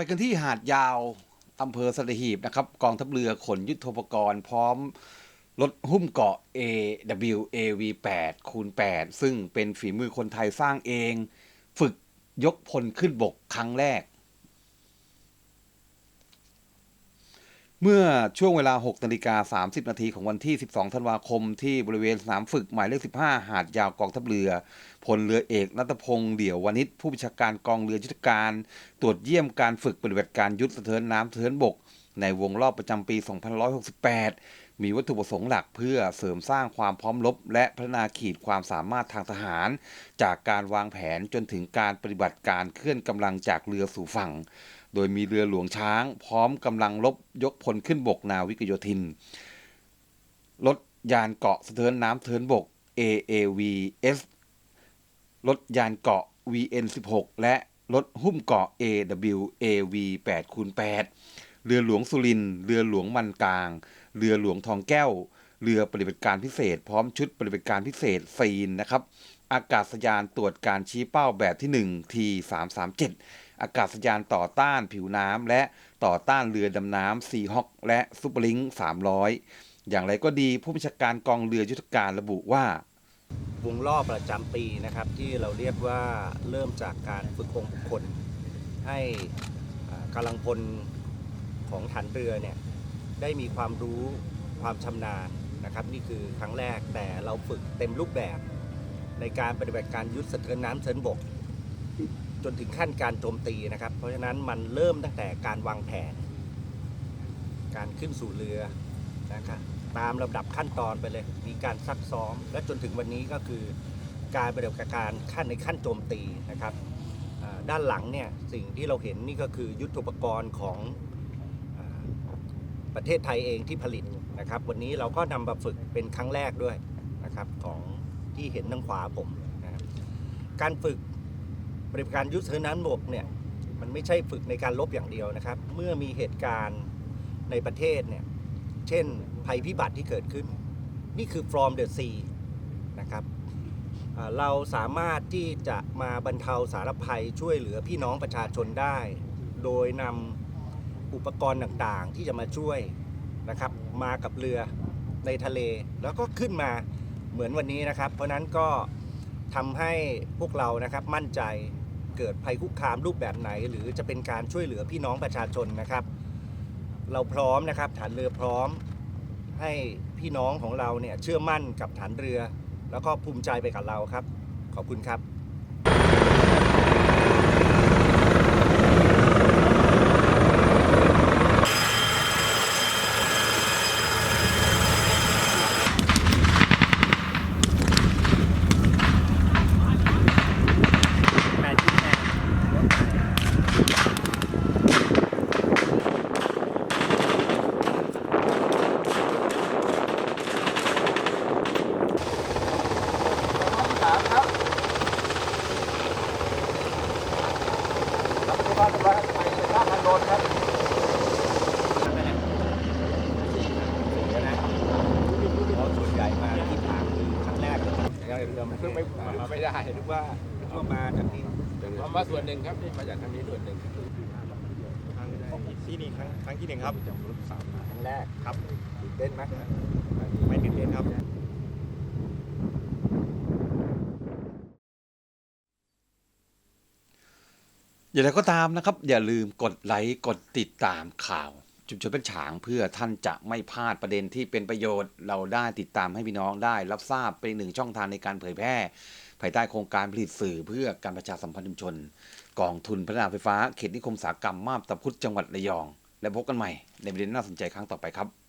ไปกันที่หาดยาวอำเภอสัตหีบนะครับ กองทัพเรือขนยุทโธปกรณ์พร้อมรถหุ้มเกาะ AWAV 8คูณ8ซึ่งเป็นฝีมือคนไทยสร้างเอง ฝึกยกพลขึ้นบกครั้งแรก เมื่อช่วงเวลา 6นาฬิกา30 นาทีของวันที่ 12 ธันวาคม ที่บริเวณสนามฝึกหมายเลข 15 หาดยาวกองทัพเรือ พลเรือเอกนัตพงษ์เดี่ยววณิชผู้บัญชาการกองเรือยุทธการ ตรวจเยี่ยมการฝึกปฏิบัติการยุทธสะเทินน้ำสะเทินบก ในวงรอบประจำปี 2568 มีวัตถุประสงค์หลักเพื่อเสริมสร้างความพร้อมรบ และพัฒนาขีดความสามารถทางทหาร จากการวางแผนจนถึงการปฏิบัติการเคลื่อนกำลังจากเรือสู่ฝั่ง โดยมีเรือหลวงช้าง พร้อมกำลังรบยกพลขึ้นบกนาวิกโยธิน รถยานเกาะสะเทินน้ำสะเทินบก AAVS รถยานเกาะ VN16 และรถหุ้มเกาะ AWAV 8คูณ8เรือหลวงสุริน เรือหลวงมันกลาง เรือหลวงทองแก้ว เรือปฏิบัติการพิเศษ พร้อมชุดปฏิบัติการพิเศษซีนนะครับ อากาศยานตรวจการชี้เป้าแบบที่ 1 T337 อากาศยานต่อต้านผิวน้ำและต่อต้านเรือดำน้ำซีฮอคและซูเปอร์ลิง300 อย่างไรก็ดีผู้บัญชาการกองเรือยุทธการระบุว่าวงรอบประจำปีนะครับ ที่เราเรียกว่าเริ่มจากการฝึกองบุคคล ให้กำลังพลของฐานเรือเนี่ยได้มีความรู้ความชำนาญนะครับ นี่คือครั้งแรกแต่เราฝึกเต็มรูปแบบ ในการปฏิบัติการยุทธสะเทินน้ำเทินบก จนถึงขั้นการโจมตีนะครับ เพราะฉะนั้นมันเริ่มตั้งแต่การวางแผน การขึ้นสู่เรือนะครับตามลำดับขั้นตอนไปเลย มีการซักซ้อม และจนถึงวันนี้ก็คือ การปฏิบัติการขั้นในขั้นโจมตีนะครับด้านหลังเนี่ยสิ่งที่เราเห็นนี่ก็คือยุทธปกรณ์ของประเทศไทยเองที่ผลิตนะครับ วันนี้เราก็นำมาฝึกเป็นครั้งแรกด้วยนะครับของที่เห็นทางขวาผมนะครับการฝึก ปฏิบัติการยุทธเทินน้ำบกเนี่ยมันไม่ใช่ฝึกในการลบอย่างเดียวนะครับ เมื่อมีเหตุการณ์ในประเทศเนี่ยเช่นภัยพิบัติที่เกิดขึ้น นี่คือ from the sea นะครับเราสามารถที่จะมาบรรเทาสารภัยช่วยเหลือพี่น้องประชาชนได้ โดยนำอุปกรณ์ต่างๆ ที่จะมาช่วยนะครับ มากับเรือในทะเล แล้วก็ขึ้นมาเหมือนวันนี้นะครับ เพราะนั้นก็ ทำให้พวกเรานะครับมั่นใจเกิดภัยคุกคามรูปแบบไหน หรือจะเป็นการช่วยเหลือพี่น้องประชาชนนะครับ เราพร้อมนะครับฐานเรือพร้อมให้พี่น้องของเราเนี่ยเชื่อมั่นกับฐานเรือ แล้วก็ภูมิใจไปกับเราครับ ขอบคุณครับ ส่วนใหญ่มาที่ฐานคือครั้งแรก เลยเรือมันเพิ่งไม่มาไม่ได้หรือว่าก็มาจากที่มามาส่วนหนึ่งครับมาจากทางนี้ส่วนหนึ่งที่นี่ครั้งครั้งที่หนึ่งครับครั้งแรกครับตื่นเต้นไหมไม่ตื่นเต้นครับ อย่างไรก็ตามนะครับ อย่าลืมกดไลค์กดติดตามข่าวชุมชนเป็นฉางเพื่อท่านจะไม่พลาดประเด็นที่เป็นประโยชน์ เราได้ติดตามให้พี่น้องได้ รับทราบเป็นหนึ่งช่องทางในการเผยแพร่ ภายใต้โครงการผลิตสื่อเพื่อการประชาสัมพันธ์ชุมชน กองทุนพัฒนาไฟฟ้าเขตนิคมสาหกรรมมาบตาพุธจังหวัดระยอง และพบกันใหม่ในประเด็นน่าสนใจครั้งต่อไปครับ